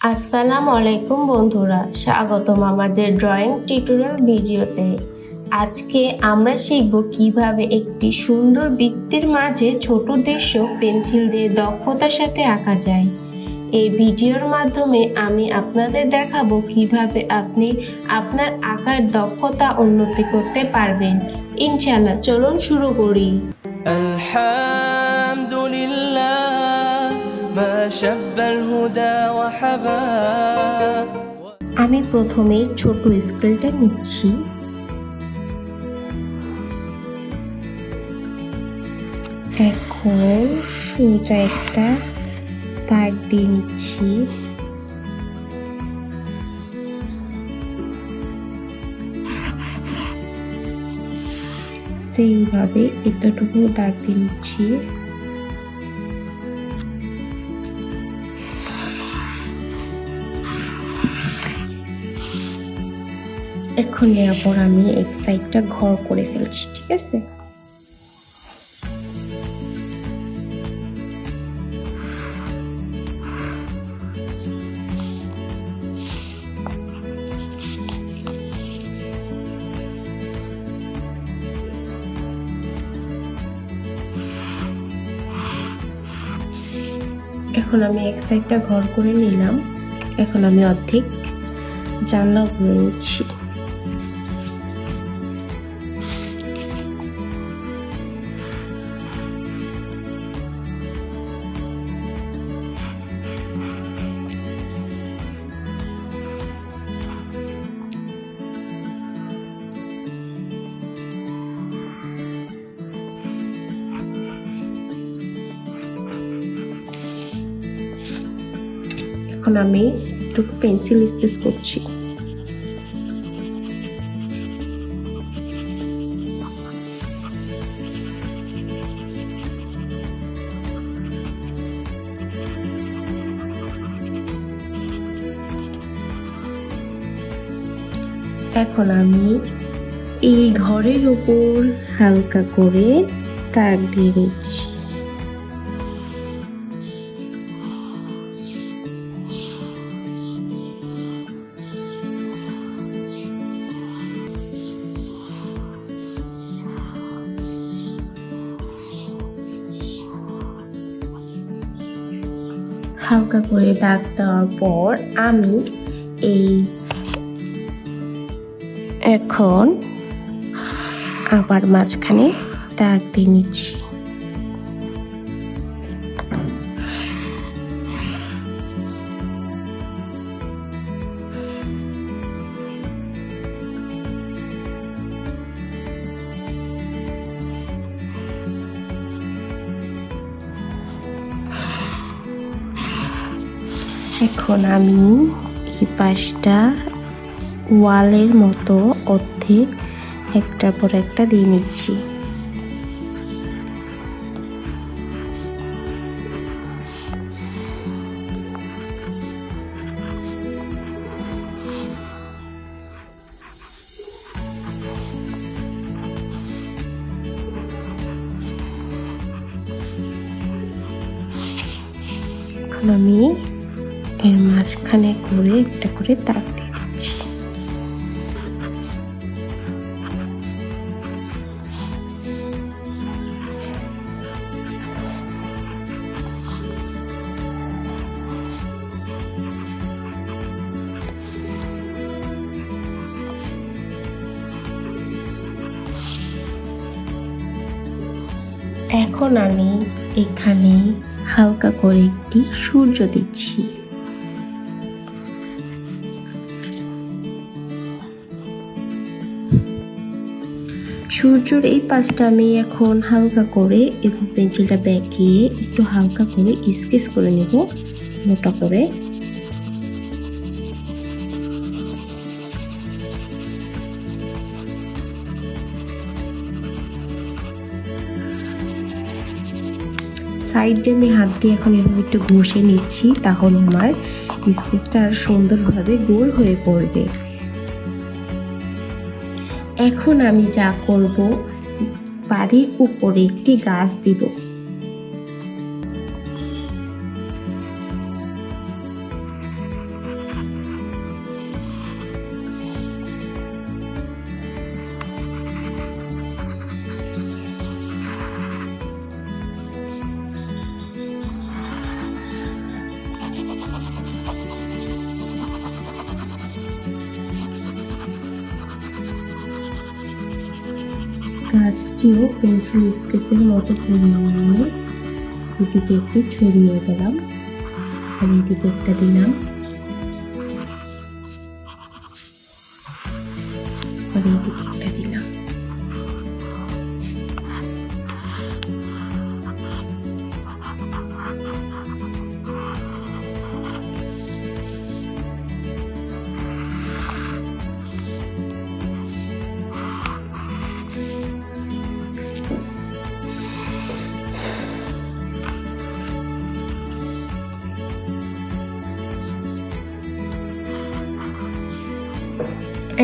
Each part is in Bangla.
আসসালামু আলাইকুম বন্ধুরা, স্বাগতম আমাদের ড্রয়িং টিউটোরিয়াল ভিডিওতে। আজকে আমরা শিখব কীভাবে একটি সুন্দর বৃত্তের মাঝে ছোট দৃশ্য পেন্সিল দিয়ে দক্ষতার সাথে আঁকা যায়। এই ভিডিওর মাধ্যমে আমি আপনাদের দেখাবো কীভাবে আপনি আপনার আঁকার দক্ষতা উন্নতি করতে পারবেন। ইনশাল্লাহ চলুন শুরু করি। আল্লাহ ما شب الهدى وحبا আমি প্রথমে ছোট স্কেলটা নিচ্ছি এখন সোজা একটা দাগ দিয়ে নিচ্ছি সেইভাবে এতটুকু দাগ দিয়ে নিচ্ছি এখন এরপর আমি এক সাইডটা ঘর করে ফেলছি, ঠিক আছে? এখন আমি এক সাইডটা ঘর করে নিলাম। এখন আমি অর্ধেক জানলা করে নিচ্ছি। এখন আমি একটু পেন্সিল স্কেচ করছি। এখন আমি এই ঘরের উপর হালকা করে তাক দিয়ে নিচ্ছি। হালকা করে দাগ দেওয়ার পর আমি এই এখন আবার মাঝখানে দাগ দিয়ে নিচ্ছি। এখন আমি এই পাশটা ওয়ালের মতো অর্ধেক একটার পর একটা দিয়ে নিচ্ছি। আমি এর মাঝখানে করে একটা করে তাক দিয়ে দিচ্ছি। এখন আমি এখানে হালকা করে একটি সূর্য দিচ্ছি। সূর্যর এই পাশটা আমি এখন হালকা করে এবং পেন্সিলটা বেঁকিয়ে একটু হালকা করে স্কেচ করে নেব, মোটা করে। সাইড দিয়ে আমি হাত দিয়ে এখন এভাবে একটু ঘষে নিচ্ছি, তাহলে আমার স্কেচটা আর সুন্দরভাবে গোল হয়ে পড়বে। এখন আমি যা করব বাড়ির উপরে একটি গাছ দিব। গাছটিও পেন্সিল স্কেচের মতো করে নিয়ে এদিকে একটু ছড়িয়ে গেলাম আর এদিকে একটা দিলাম। আর এদিকে একটা দিলাম।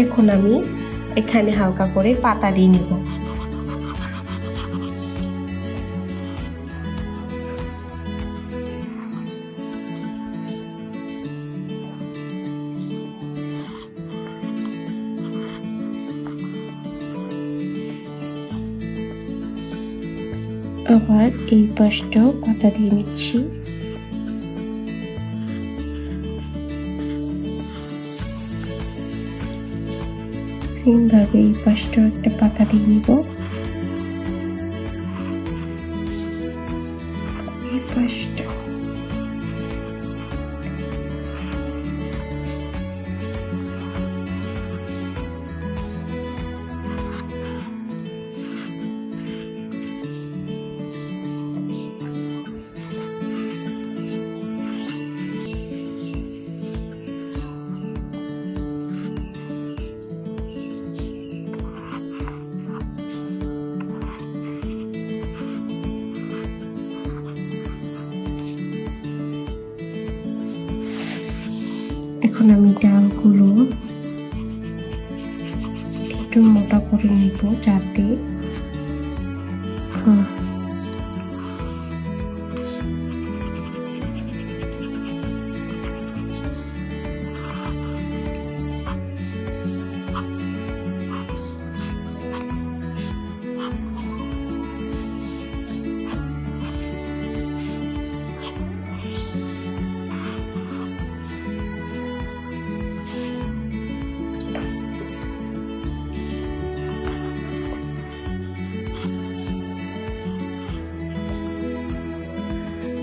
এখন আমি এখানে হালকা করে পাতা দিয়ে নিব। আবার এই পাশটাও পাতা দিয়ে নিচ্ছি। সেমভাবে এই পাশটাও একটা পাতা দিয়ে নিব। এই পাশটা এখন আমি ডালগুলো একটু মোটা করে নিব যাতে হুম,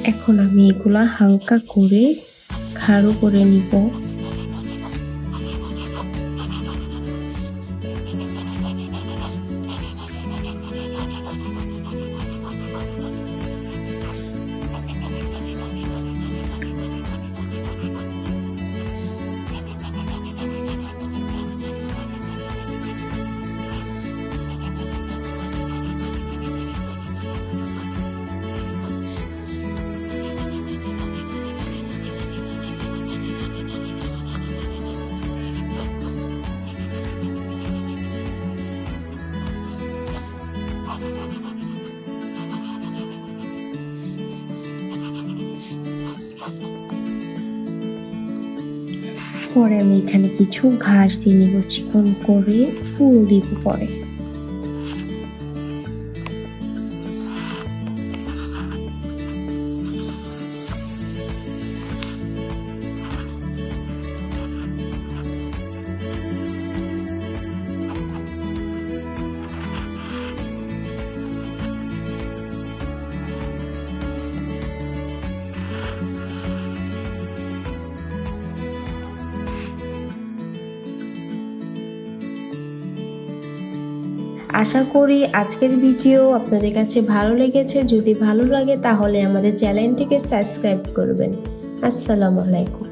এখন আমি এগুলা হালকা করে খাড়ো করে নিব। পরে আমি এখানে কিছু ঘাস দিয়ে নিব চিকন করে ফুল দিব পরে। আশা করি আজকের ভিডিও আপনাদের কাছে ভালো লেগেছে। যদি ভালো লাগে তাহলে আমাদের চ্যানেলটিকে সাবস্ক্রাইব করবেন। আসসালামু আলাইকুম।